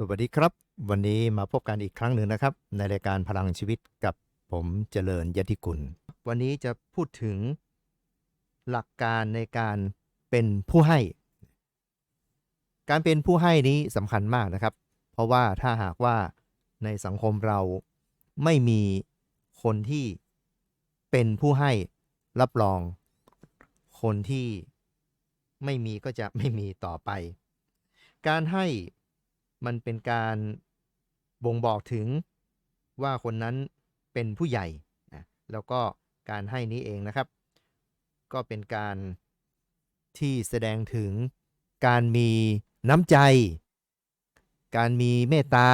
สวัสดีครับ วันนี้มาพบกันอีกครั้งหนึ่งนะครับ ในรายการพลังชีวิตกับผมเจริญยติกุล วันนี้จะพูดถึงหลักการในการเป็นผู้ให้ การเป็นผู้ให้นี้สำคัญมากนะครับ เพราะว่าถ้าหากว่าในสังคมเราไม่มีคนที่เป็นผู้ให้รับรอง คนที่ไม่มีก็จะไม่มีต่อไป การให้ มันเป็นการบ่งบอกถึงว่าคนนั้นเป็นผู้ใหญ่นะแล้วก็การให้นี้เองนะครับ ก็เป็นการที่แสดงถึงการมีน้ำใจ การมีเมตตา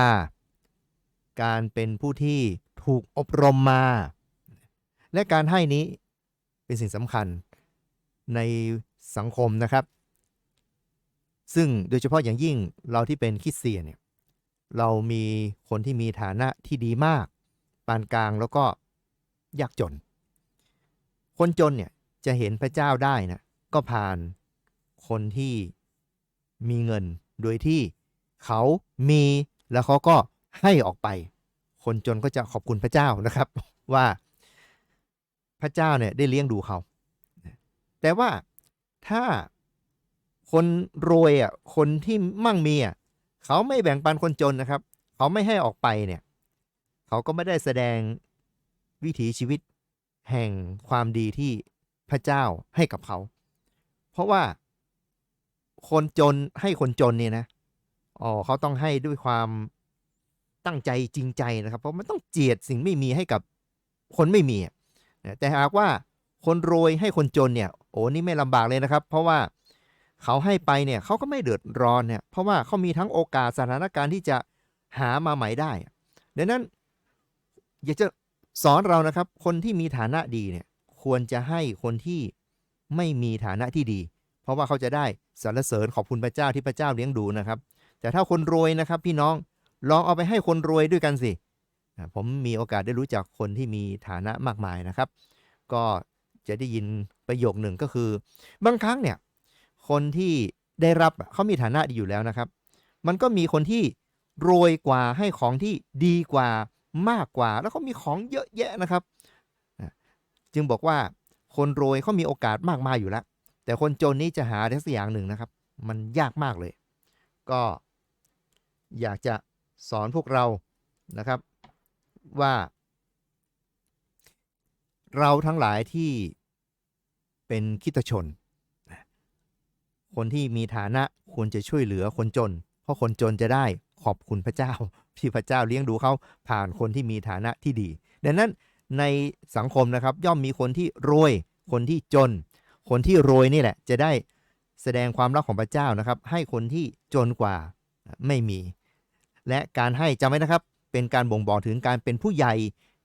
การเป็นผู้ที่ถูกอบรมมา และการให้นี้เป็นสิ่งสำคัญในสังคมนะครับ ซึ่งโดยเฉพาะอย่างยิ่งเราที่เป็นคริสเตียนเนี่ยเรามีคนที่มีฐานะที่ดีมาก ปานกลางแล้วก็ยากจน คนจนเนี่ยจะเห็นพระเจ้าได้นะก็ผ่านคนที่มีเงินโดยที่เขามีแล้วเขาก็ให้ออกไป คนจนก็จะขอบคุณพระเจ้านะครับ ว่าพระเจ้าเนี่ยได้เลี้ยงดูเขา แต่ว่าถ้า คนรวยอะคนที่มั่งมีอะเขาไม่แบ่งปันคนจนนะครับ เขาไม่ให้ออกไปเนี่ย เขาก็ไม่ได้แสดงวิถีชีวิตแห่งความดีที่พระเจ้าให้กับเขา เพราะว่าคนจนให้คนจนเนี่ยนะอ๋อเขาต้องให้ด้วยความตั้งใจจริงใจนะครับ เพราะมันต้องเจียดสิ่งไม่มีให้กับคนไม่มีแต่หากว่าคนรวยให้คนจนเนี่ย โอ้นี่ไม่ลำบากเลยนะครับ เพราะว่า เขาให้ไปเนี่ยเขาก็ไม่เดือดร้อนเนี่ยเพราะว่าเขามีทั้งโอกาสสถานการณ์ที่จะหามาใหม่ได้ดังนั้น อยากจะสอนเรานะครับ คนที่มีฐานะดีเนี่ยควรจะให้คนที่ไม่มีฐานะที่ดี เพราะว่าเขาจะได้สรรเสริญขอบคุณพระเจ้าที่พระเจ้าเลี้ยงดูนะครับ แต่ถ้าคนรวยนะครับ พี่น้องลองเอาไปให้คนรวยด้วยกันสิผมมีโอกาสได้รู้จักคนที่มีฐานะมากมายนะครับ ก็จะได้ยินประโยคหนึ่งก็คือ บางครั้งเนี่ย คนที่ได้รับเขามีฐานะดีอยู่แล้วนะครับ มันก็มีคนที่รวยกว่าให้ของที่ดีกว่ามากกว่า แล้วเขามีของเยอะแยะนะครับ จึงบอกว่าคนรวยเขามีโอกาสมากมายอยู่แล้ว แต่คนจนนี้จะหาได้สักอย่างหนึ่งนะครับ มันยากมากเลย ก็อยากจะสอนพวกเรานะครับว่า เราทั้งหลายที่เป็นคิตชน คนที่มีฐานะควรจะช่วยเหลือคนจน เพราะคนจนจะได้ขอบคุณพระเจ้า ที่พระเจ้าเลี้ยงดูเขาผ่านคนที่มีฐานะที่ดี ดังนั้นในสังคมนะครับย่อมมีคนที่รวย คนที่จน คนที่รวยนี่แหละ จะได้แสดงความรักของพระเจ้านะครับ ให้คนที่จนกว่าไม่มี และการให้จำไว้นะครับ เป็นการบ่งบอกถึงการเป็นผู้ใหญ่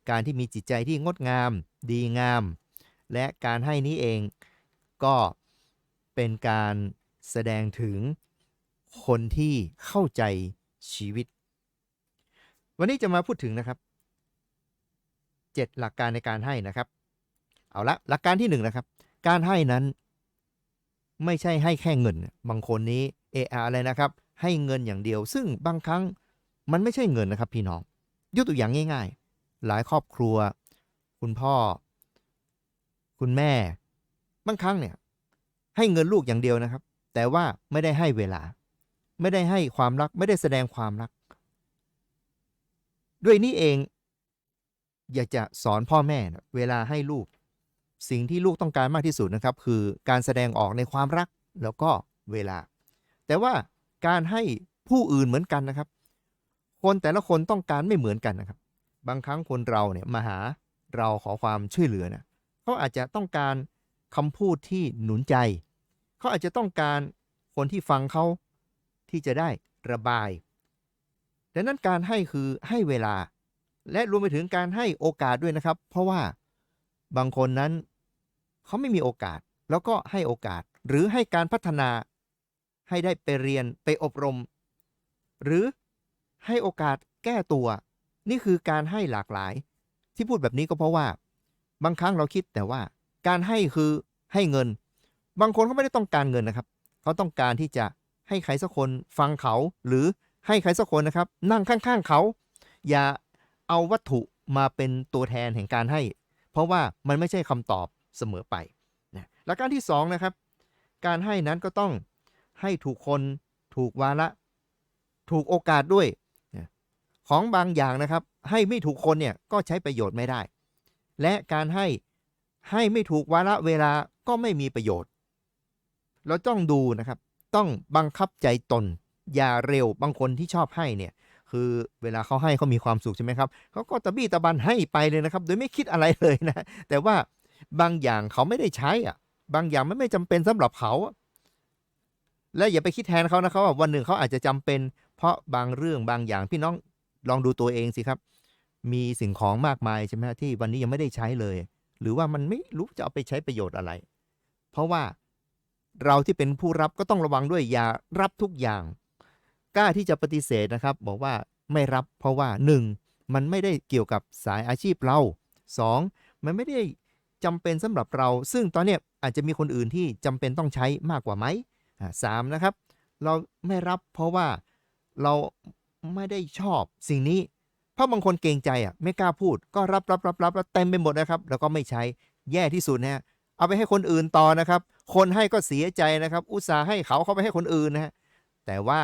การที่มีจิตใจที่งดงาม ดีงาม และการให้นี้เองก็ เป็นการแสดงถึงคนที่เข้าใจชีวิต วันนี้จะมาพูดถึงนะครับเจ็ดหลักการในการให้นะครับ เอาละหลักการที่หนึ่งนะครับ การให้นั้น ไม่ใช่ให้แค่เงิน บางคนนี้เอออะไรนะครับ ให้เงินอย่างเดียว ซึ่งบางครั้งมันไม่ใช่เงินนะครับ พี่น้องยกตัวอย่างง่าย ๆ หลายครอบครัว คุณพ่อ คุณแม่ บางครั้งเนี่ย ให้เงินลูกอย่างเดียวนะครับ แต่ว่าไม่ได้ให้เวลา ไม่ได้ให้ความรัก ไม่ได้แสดงความรัก ด้วยนี้เอง อยากจะสอนพ่อแม่นะเวลาให้ลูก สิ่งที่ลูกต้องการมากที่สุดนะครับ คือการแสดงออกในความรักแล้วก็เวลา แต่ว่าการให้ผู้อื่นเหมือนกันนะครับ คนแต่ละคนต้องการไม่เหมือนกันนะครับ บางครั้งคนเราเนี่ยมาหาเราขอความช่วยเหลือนะเขาอาจจะต้องการคำพูดที่หนุนใจ เขาอาจจะต้องการคนที่ฟังเขาที่จะได้ระบาย ดังนั้นการให้คือให้เวลา และรวมไปถึงการให้โอกาสด้วยนะครับ เพราะว่าบางคนนั้นเขาไม่มีโอกาส แล้วก็ให้โอกาส หรือให้การพัฒนา ให้ได้ไปเรียนไปอบรม หรือให้โอกาสแก้ตัว นี่คือการให้หลากหลาย ที่พูดแบบนี้ก็เพราะว่า บางครั้งเราคิดแต่ว่า การให้คือให้เงิน บางคนเขาไม่ได้ต้องการเงินนะครับ เขาต้องการที่จะให้ใครสักคนฟังเขา หรือให้ใครสักคนนะครับ นั่งข้างๆเขา อย่าเอาวัตถุมาเป็นตัวแทนแห่งการให้ เพราะว่ามันไม่ใช่คำตอบเสมอไปนะและการที่สองนะครับ การให้นั้นก็ต้องให้ถูกคนถูกวาระถูกโอกาสด้วยนะของบางอย่างนะครับ ให้ไม่ถูกคนเนี่ยก็ใช้ประโยชน์ไม่ได้ และการให้ให้ไม่ถูกวาระเวลาก็ไม่มีประโยชน์ เราต้องดูนะครับ ต้องบังคับใจตน อย่าเร็วบางคนที่ชอบให้เนี่ย คือเวลาเขาให้เขามีความสุขใช่ไหมครับเขาก็ตะบี้ตะบันให้ไปเลยนะครับ โดยไม่คิดอะไรเลยนะ แต่ว่าบางอย่างเขาไม่ได้ใช้อะ บางอย่างมันไม่จำเป็นสำหรับเขา และอย่าไปคิดแทนเขานะครับว่าวันหนึ่งเขาอาจจะจำเป็น เพราะบางเรื่องบางอย่างพี่น้องลองดูตัวเองสิครับ มีสิ่งของมากมายใช่ไหมที่วันนี้ยังไม่ได้ใช้เลย หรือว่ามันไม่รู้จะเอาไปใช้ประโยชน์อะไร เพราะว่า เราที่เป็นผู้รับก็ต้องระวังด้วยอย่ารับทุกอย่าง กล้าที่จะปฏิเสธนะครับ บอกว่าไม่รับเพราะว่า 1. มันไม่ได้เกี่ยวกับสายอาชีพเรา 2. มันไม่ได้จำเป็นสำหรับเรา ซึ่งตอนเนี้ยอาจจะมีคนอื่นที่จำเป็นต้องใช้มากกว่าไหมสามนะครับ เราไม่รับเพราะว่าเราไม่ได้ชอบสิ่งนี้ เพราะบางคนเกรงใจอะไม่กล้าพูด ก็รับรับรับรับแล้วเต็มไปหมดนะครับ แล้วก็ไม่ใช้แย่ที่สุดนะฮะ เอาไปให้คนอื่นต่อนะครับ คนให้ก็เสียใจนะครับ อุตส่าห์ให้เขาเขาไปให้คนอื่นนะฮะแต่ว่า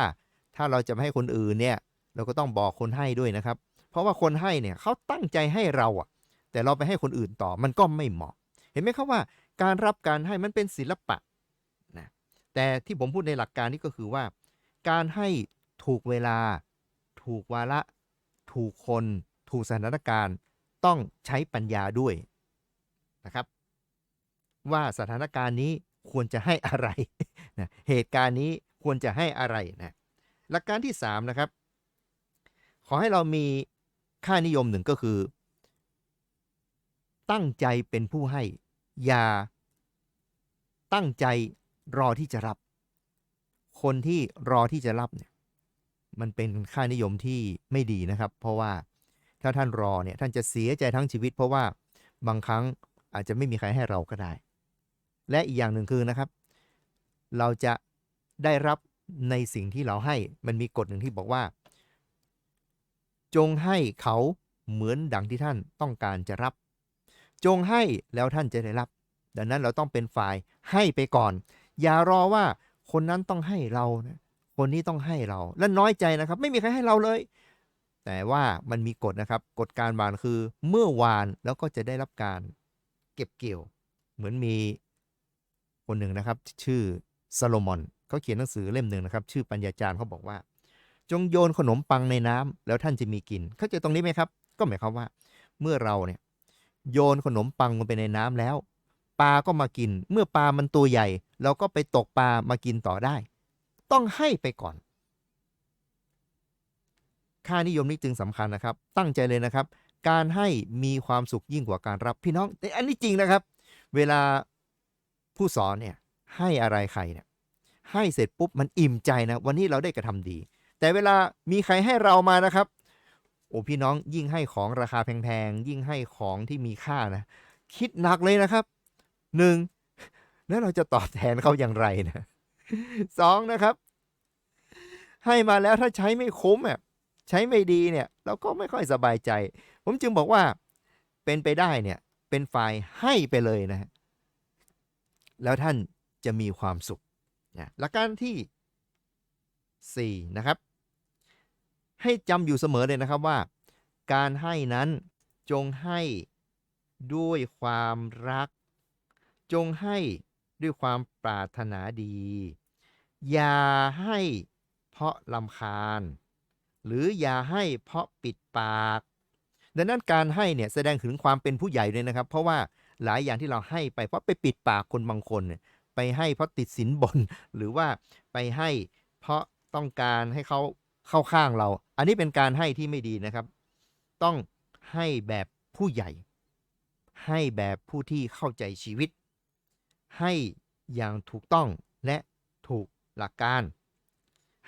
ถ้าเราจะไปให้คนอื่นเนี่ย เราก็ต้องบอกคนให้ด้วยนะครับ เพราะว่าคนให้เนี่ยเขาตั้งใจให้เราอะแต่เราไปให้คนอื่นต่อมันก็ไม่เหมาะ เห็นไหมครับว่าการรับการให้มันเป็นศิลปะนะแต่ที่ผมพูดในหลักการนี้ก็คือว่า การให้ถูกเวลา ถูกวาระ ถูกคน ถูกสถานการณ์ ต้องใช้ปัญญาด้วยนะครับ ว่าสถานการณ์นี้ควรจะให้อะไรนะเหตุการณ์นี้ควรจะให้อะไรนะหลักการที่3นะครับ ขอให้เรามีค่านิยมหนึ่งก็คือ ตั้งใจเป็นผู้ให้ อย่า ตั้งใจรอที่จะรับ คนที่รอที่จะรับเนี่ยมันเป็นค่านิยมที่ไม่ดีนะครับ เพราะว่าถ้าท่านรอเนี่ยท่านจะเสียใจทั้งชีวิต เพราะว่าบางครั้งอาจจะไม่มีใครให้เราก็ได้ และอีกอย่างหนึ่งคือนะครับ เราจะได้รับในสิ่งที่เราให้มันมีกฎหนึ่งที่บอกว่า จงให้เขาเหมือนดังที่ท่านต้องการจะรับ จงให้แล้วท่านจะได้รับ ดังนั้นเราต้องเป็นฝ่ายให้ไปก่อน อย่ารอว่าคนนั้นต้องให้เรานะคนนี้ต้องให้เรา และน้อยใจนะครับ ไม่มีใครให้เราเลย แต่ว่ามันมีกฎนะครับ กฎการบานคือเมื่อวานแล้วก็จะได้รับการเก็บเกี่ยว เหมือนมี คนหนึ่งนะครับ ชื่อซาโลมอนเขาเขียนหนังสือเล่มหนึ่งนะครับ ชื่อปัญญาจารย์เขาบอกว่า จงโยนขนมปังในน้ำแล้วท่านจะมีกิน เข้าใจตรงนี้ไหมครับ ก็หมายความว่า เมื่อเราเนี่ยโยนขนมปังลงไปในน้ำแล้ว ปลาก็มากิน เมื่อปลามันตัวใหญ่ เราก็ไปตกปลามากินต่อได้ ต้องให้ไปก่อน ค่านิยมนี้จึงสำคัญนะครับ ตั้งใจเลยนะครับ การให้มีความสุขยิ่งกว่าการรับพี่น้องแต่อันนี้จริงนะครับ เวลา ผู้สอนเนี่ยให้อะไรใครเนี่ยให้เสร็จปุ๊บมันอิ่มใจนะ วันนี้เราได้กระทำดี แต่เวลามีใครให้เรามานะครับ โอ้พี่น้องยิ่งให้ของราคาแพงๆ ยิ่งให้ของที่มีค่านะ คิดหนักเลยนะครับหนึ่งแล้วเราจะตอบแทนเขาอย่างไรนะสองนะครับ ให้มาแล้วถ้าใช้ไม่คุ้มอะใช้ไม่ดีเนี่ย เราก็ไม่ค่อยสบายใจ ผมจึงบอกว่าเป็นไปได้เนี่ย เป็นฝ่ายให้ไปเลยนะ แล้วท่านจะมีความสุขนะหลักการที่4นะครับ ให้จำอยู่เสมอเลยนะครับว่า การให้นั้นจงให้ด้วยความรัก จงให้ด้วยความปรารถนาดี อย่าให้เพราะลำคาญ หรืออย่าให้เพราะปิดปาก ดังนั้นการให้เนี่ยแสดงถึงความเป็นผู้ใหญ่เลยนะครับ เพราะว่า หลายอย่างที่เราให้ไปเพราะไปปิดปากคนบางคนเนี่ยไปให้เพราะติดสินบน หรือว่าไปให้เพราะต้องการให้เขาเข้าข้างเรา อันนี้เป็นการให้ที่ไม่ดีนะครับ ต้องให้แบบผู้ใหญ่ ให้แบบผู้ที่เข้าใจชีวิต ให้อย่างถูกต้องและถูกหลักการ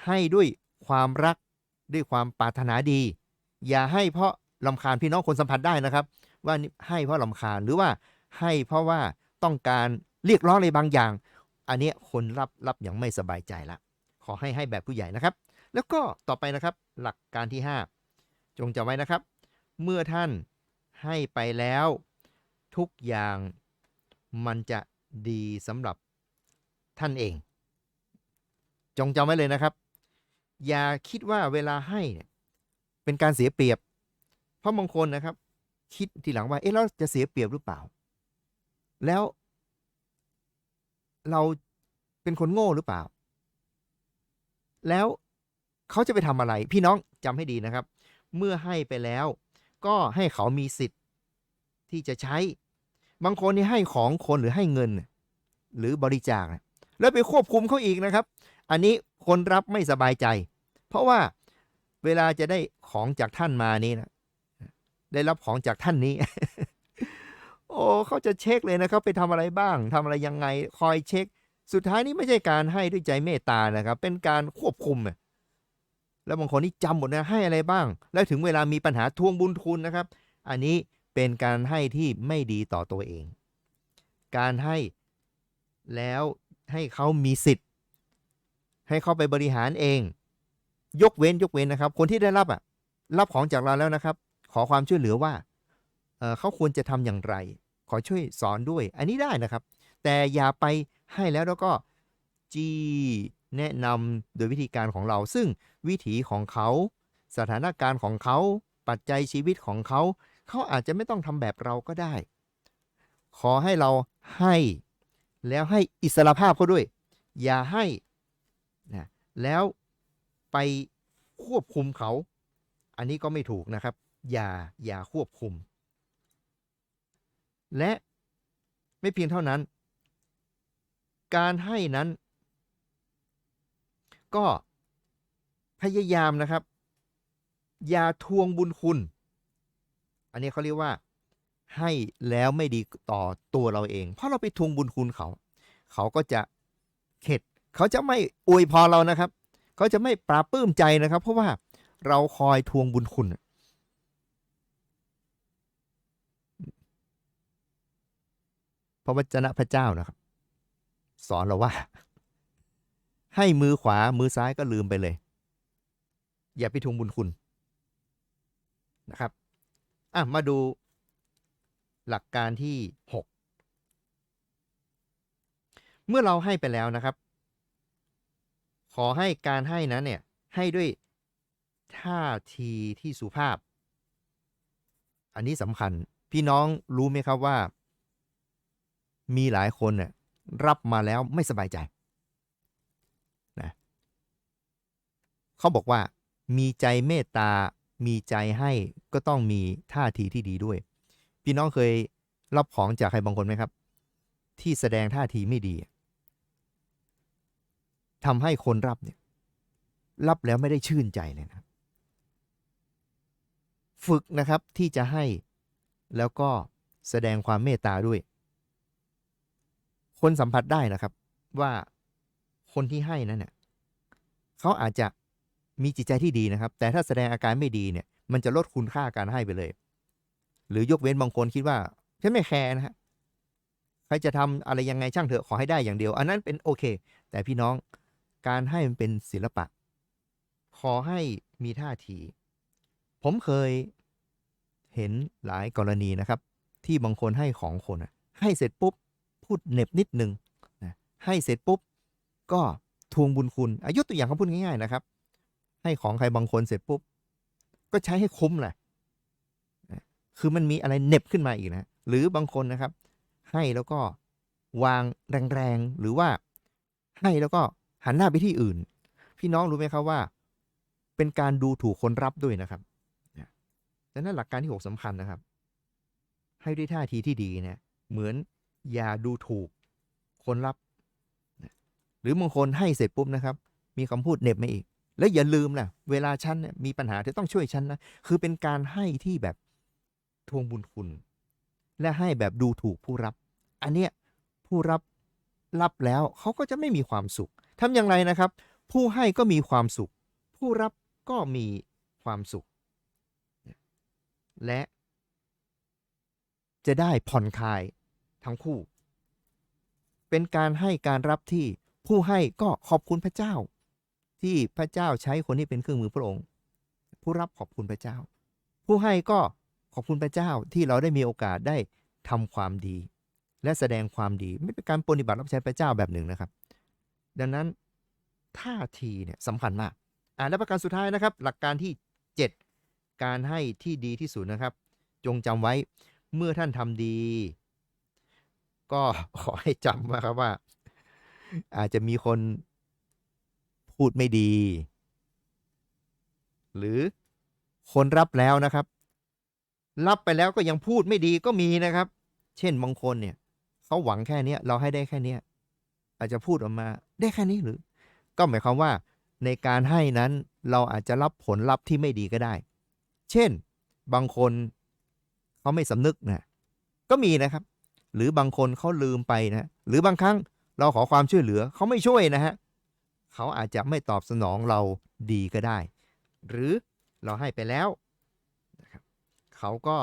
ให้ด้วยความรักด้วยความปรารถนาดี อย่าให้เพราะลำคาญพี่น้องคนสัมผัสได้นะครับ ว่านี่ให้เพราะลำคาญหรือว่า ให้เพราะว่าต้องการเรียกร้องอะไรบางอย่าง อันนี้คนรับรับอย่างไม่สบายใจละ ขอให้ให้แบบผู้ใหญ่นะครับ แล้วก็ต่อไปนะครับหลักการที่ 5 จงจำไว้นะครับ เมื่อท่านให้ไปแล้ว ทุกอย่างมันจะดีสำหรับท่านเอง จงจำไว้เลยนะครับ อย่าคิดว่าเวลาให้เนี่ยเป็นการเสียเปรียบ เพราะบางคนนะครับ คิดทีหลังว่าเอ๊ะเราจะเสียเปรียบหรือเปล่า แล้วเราเป็นคนโง่หรือเปล่า แล้วเขาจะไปทำอะไร พี่น้องจำให้ดีนะครับ เมื่อให้ไปแล้ว ก็ให้เขามีสิทธิ์ที่จะใช้ บางคนนี่ให้ของคนหรือให้เงิน หรือบริจาค แล้วไปควบคุมเขาอีกนะครับ อันนี้คนรับไม่สบายใจ เพราะว่าเวลาจะได้ของจากท่านมานี่นะ ได้รับของจากท่านนี้ อ้เขาจะเช็คเลยนะครับไปทำอะไรบ้างทำอะไรยังไงคอยเช็ค สุดท้ายนี่ไม่ใช่การให้ด้วยใจเมตตานะครับ เป็นการควบคุม แล้วบางคนนี่จำหมดนะให้อะไรบ้าง แล้วถึงเวลามีปัญหาทวงบุญทุนนะครับ อันนี้เป็นการให้ที่ไม่ดีต่อตัวเอง การให้แล้วให้เขามีสิทธิ์ ให้เขาไปบริหารเอง ยกเว้นยกเว้นนะครับ คนที่ได้รับอะ รับของจากเราแล้วนะครับ ขอความช่วยเหลือว่าเอ่อเขาควรจะทำอย่างไร ขอช่วยสอนด้วย อันนี้ได้นะครับ แต่อย่าไปให้แล้วแล้วก็จี้แนะนำโดยวิธีการของเรา ซึ่งวิถีของเขา สถานการณ์ของเขา ปัจจัยชีวิตของเขา เขาอาจจะไม่ต้องทำแบบเราก็ได้ ขอให้เราให้ แล้วให้อิสระภาพเขาด้วย อย่าให้นะแล้วไปควบคุมเขา อันนี้ก็ไม่ถูกนะครับ อย่าอย่าควบคุม และไม่เพียงเท่านั้น การให้นั้น ก็พยายามนะครับ อย่าทวงบุญคุณ อันนี้เขาเรียกว่า ให้แล้วไม่ดีต่อตัวเราเอง เพราะเราไปทวงบุญคุณเขา เขาก็จะเข็ด เขาจะไม่อวยพรเรานะครับ เขาจะไม่ปราบปลื้มใจนะครับ เพราะว่าเราคอยทวงบุญคุณ พระวจนะพระเจ้านะครับ สอนเราว่า ให้มือขวามือซ้ายก็ลืมไปเลย อย่าไปทวงบุญคุณนะครับอะมาดูหลักการที่ 6 เมื่อเราให้ไปแล้วนะครับ ขอให้การให้นั้นเนี่ย ให้ด้วยท่าทีที่สุภาพ อันนี้สำคัญ พี่น้องรู้ไหมครับว่า มีหลายคนน่ยรับมาแล้วไม่สบายใจนะเขาบอกว่า มีใจเมตตา มีใจให้ก็ต้องมีท่าทีที่ดีด้วย พี่น้องเคยรับของจากใครบางคนไหมครับ ที่แสดงท่าทีไม่ดีทำให้คนรับเนี่ย รับแล้วไม่ได้ชื่นใจเลยนะฝึกนะครับที่จะให้แล้วก็แสดงความเมตตาด้วย คนสัมผัสได้นะครับ ว่าคนที่ให้นั้นเนี่ยเขาอาจจะมีจิตใจที่ดีนะครับ แต่ถ้าแสดงอาการไม่ดีเนี่ย มันจะลดคุณค่าการให้ไปเลย หรือยกเว้นบางคนคิดว่าฉันไม่แคร์นะฮะใครจะทำอะไรยังไงช่างเถอะขอให้ได้อย่างเดียว อันนั้นเป็นโอเค แต่พี่น้องการให้มันเป็นศิลปะ ขอให้มีท่าที ผมเคยเห็นหลายกรณีนะครับ ที่บางคนให้ของคนให้เสร็จปุ๊บ พูดเน็บนิดหนึ่งนะให้เสร็จปุ๊บก็ทวงบุญคุณอายุตัวอย่างเขาพูดง่ายๆนะครับ ให้ของใครบางคนเสร็จปุ๊บ ก็ใช้ให้คุ้มแหละคือมันมีอะไรเน็บขึ้นมาอีกนะ หรือบางคนนะครับ ให้แล้วก็วางแรงๆ หรือว่าให้แล้วก็หันหน้าไปที่อื่น พี่น้องรู้ไหมครับว่า เป็นการดูถูกคนรับด้วยนะครับดังนั้นหลักการที่หกสำคัญนะครับ ให้ด้วยท่าทีที่ดีนะ เหมือน อย่าดูถูกคนรับ หรือบางคนให้เสร็จปุ๊บนะครับ มีคำพูดเน็บมาอีก แล้วอย่าลืมนะเวลาฉันมีปัญหาเธอต้องช่วยฉันนะ คือเป็นการให้ที่แบบทวงบุญคุณ และให้แบบดูถูกผู้รับ อันเนี้ยผู้รับรับแล้วเขาก็จะไม่มีความสุขทำอย่างไรนะครับ ผู้ให้ก็มีความสุข ผู้รับก็มีความสุข และจะได้ผ่อนคลาย ทั้งคู่ เป็นการให้การรับที่ผู้ให้ก็ขอบคุณพระเจ้า ที่พระเจ้าใช้คนที่เป็นเครื่องมือพระองค์ ผู้รับขอบคุณพระเจ้า ผู้ให้ก็ขอบคุณพระเจ้าที่เราได้มีโอกาสได้ทำความดี และแสดงความดีไม่เป็นการปฏิบัติรับใช้พระเจ้าแบบหนึ่งนะครับ ดังนั้นท่าทีเนี่ยสำคัญมากอ่าและประการสุดท้ายนะครับ หลักการที่ 7 การให้ที่ดีที่สุดนะครับ จงจำไว้เมื่อท่านทำดี ก็ขอให้จำนะครับว่า อาจจะมีคนพูดไม่ดี หรือคนรับแล้วนะครับ รับไปแล้วก็ยังพูดไม่ดีก็มีนะครับ เช่นบางคนเนี่ยเขาหวังแค่เนี้ยเราให้ได้แค่เนี้ยอาจจะพูดออกมาได้แค่นี้หรือ ก็หมายความว่า ในการให้นั้นเราอาจจะรับผลลัพธ์ที่ไม่ดีก็ได้ เช่น บางคนเขาไม่สำนึกนะก็มีนะครับ หรือบางคนเขาลืมไปนะหรือบางครั้งเราขอความช่วยเหลือเขาไม่ช่วยนะฮะเขาอาจจะไม่ตอบสนองเราดีก็ได้ หรือเราให้ไปแล้วนะครับเขาก็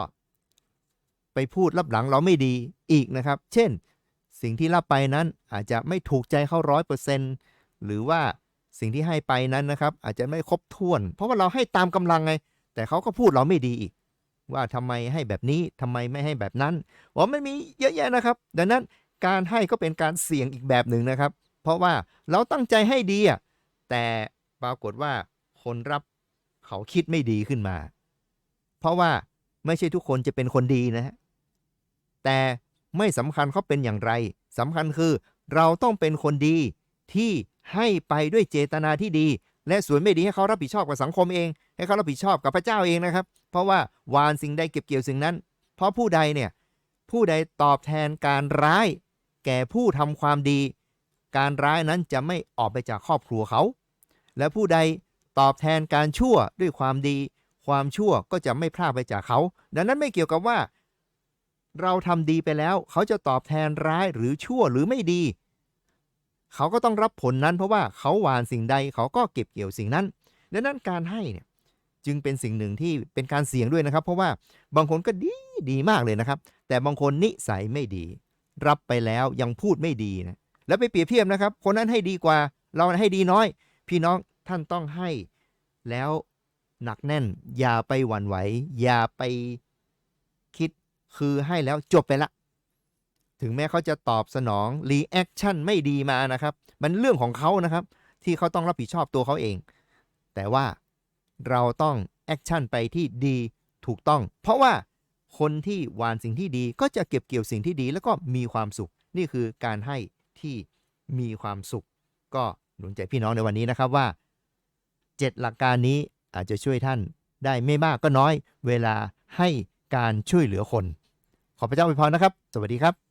ไปพูดรับหลังเราไม่ดีอีกนะครับ เช่น สิ่งที่รับไปนั้นอาจจะไม่ถูกใจเขาร้อยเปอร์เซนหรือว่าสิ่งที่ให้ไปนั้นนะครับ อาจจะไม่ครบถ้วน เพราะว่าเราให้ตามกำลังไง แต่เขาก็พูดเราไม่ดีอีก ว่าทำไมให้แบบนี้ทำไมไม่ให้แบบนั้นว่ามันมีเยอะแยะนะครับ ดังนั้นการให้ก็เป็นการเสี่ยงอีกแบบหนึ่งนะครับ เพราะว่าเราตั้งใจให้ดีอะแต่ปรากฏว่าคนรับเขาคิดไม่ดีขึ้นมา เพราะว่าไม่ใช่ทุกคนจะเป็นคนดีนะฮะแต่ไม่สำคัญเขาเป็นอย่างไรสำคัญคือ เราต้องเป็นคนดีที่ให้ไปด้วยเจตนาที่ดี และส่วนไม่ดีให้เขารับผิดชอบกับสังคมเอง ให้เขารับผิดชอบกับพระเจ้าเองนะครับ เพราะว่าวานสิ่งใดเก็บเกี่ยวสิ่งนั้น เพราะผู้ใดเนี่ยผู้ใดตอบแทนการร้าย แก่ผู้ทำความดี การร้ายนั้นจะไม่ออกไปจากครอบครัวเขา และผู้ใดตอบแทนการชั่วด้วยความดี ความชั่วก็จะไม่พลาดไปจากเขา ดังนั้นไม่เกี่ยวกับว่า เราทำดีไปแล้ว เขาจะตอบแทนร้ายหรือชั่วหรือไม่ดี เขาก็ต้องรับผลนั้นเพราะว่าเขาหวานสิ่งใดเขาก็เก็บเกี่ยวสิ่งนั้นดังนั้นการให้เนี่ยจึงเป็นสิ่งหนึ่งที่เป็นการเสี่ยงด้วยนะครับ เพราะว่าบางคนก็ดีดีมากเลยนะครับ แต่บางคนนิสัยไม่ดี รับไปแล้วยังพูดไม่ดีนะแล้วไปเปรียบเทียบนะครับ คนนั้นให้ดีกว่า เราให้ดีน้อย พี่น้องท่านต้องให้แล้วหนักแน่น อย่าไปหวั่นไหว อย่าไปคิดคือให้แล้วจบไปละ ถึงแม้เขาจะตอบสนองรีแอคชั่นไม่ดีมานะครับ มันเรื่องของเขานะครับ ที่เขาต้องรับผิดชอบตัวเขาเอง แต่ว่าเราต้องแอคชั่นไปที่ดีถูกต้อง เพราะว่าคนที่หวานสิ่งที่ดีก็จะเก็บเกี่ยวสิ่งที่ดี แล้วก็มีความสุข นี่คือการให้ที่มีความสุข ก็หนุนใจพี่น้องในวันนี้นะครับว่า 7 หลักการนี้อาจจะช่วยท่านได้ไม่มากก็น้อย เวลาให้การช่วยเหลือคน ขอพระเจ้าอวยพรนะครับ สวัสดีครับ